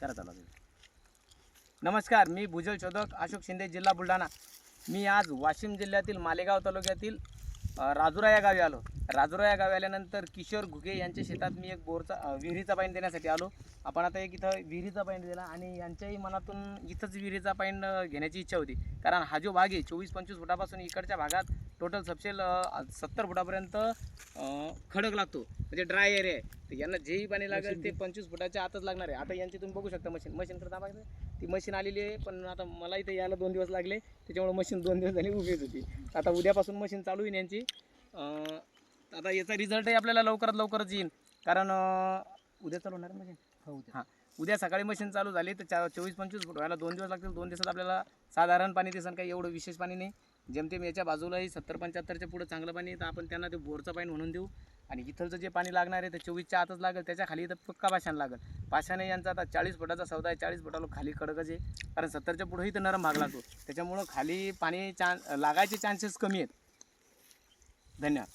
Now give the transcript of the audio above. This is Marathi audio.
करा चालू नमस्कार मी भुजल शोधक अशोक शिंदे जिल्हा बुलढाणा. मी आज वाशिम जिल्ह्यातील मालेगाव तालुक्यातील राजुरा या गावी आलो. राजुरा या गावी आल्यानंतर किशोर घुगे यांच्या शेतात मी एक बोरचा विहिरीचा पाईन देण्यासाठी आलो. आपण आता एक इथं विहिरीचा पाईन दिला आणि यांच्याही मनातून इथंच विहिरीचा पाईन घेण्याची इच्छा होती. कारण हा जो भाग आहे चोवीस पंचवीस फुटापासून इकडच्या भागात टोटल सबसेल सत्तर फुटापर्यंत खडक लागतो. म्हणजे ड्राय एरिया आहे. तर यांना जेही पाणी लागेल ते पंचवीस फुटाच्या आतच लागणार आहे. आता यांची तुम्ही बघू शकता मशीन मशीन करता बघा ती मशीन आलेली आहे पण आता मला इथे यायला दोन दिवस लागले. त्याच्यामुळे मशीन दोन दिवस झाली उभीच होती. आता उद्यापासून मशीन चालू होईल यांची. आता याचा रिझल्टही आपल्याला लवकरात लवकरच येईल कारण उद्या चालू होणार मशीन हो हां. उद्या सकाळी मशीन चालू झाली तर चा चोवीस पंचवीस फूट व्हायला दोन दिवस लागतील. दोन दिवसात आपल्याला साधारण पाणी दिसन काही एवढं विशेष पाणी नाही. जेमतेम याच्या बाजूलाही सत्तर पंच्याहत्तरच्या पुढं चांगलं पाणी आहे, तर आपण त्यांना ते बोरचं पाणी म्हणून देऊ. आणि इथलचं जे पाणी लागणार आहे ते चोवीसच्या आतच लागेल. त्याच्याखाली पक्का पाषाण लागेल. पाषाणे यांचा आता चाळीस फुटाचा सौदा आहे. चाळीस फुटाला खाली कडकच आहे. कारण सत्तरच्या पुढेही तर नरम भाग लागतो. त्याच्यामुळं खाली पाणी चान लागायचे चान्सेस कमी आहेत. धन्यवाद.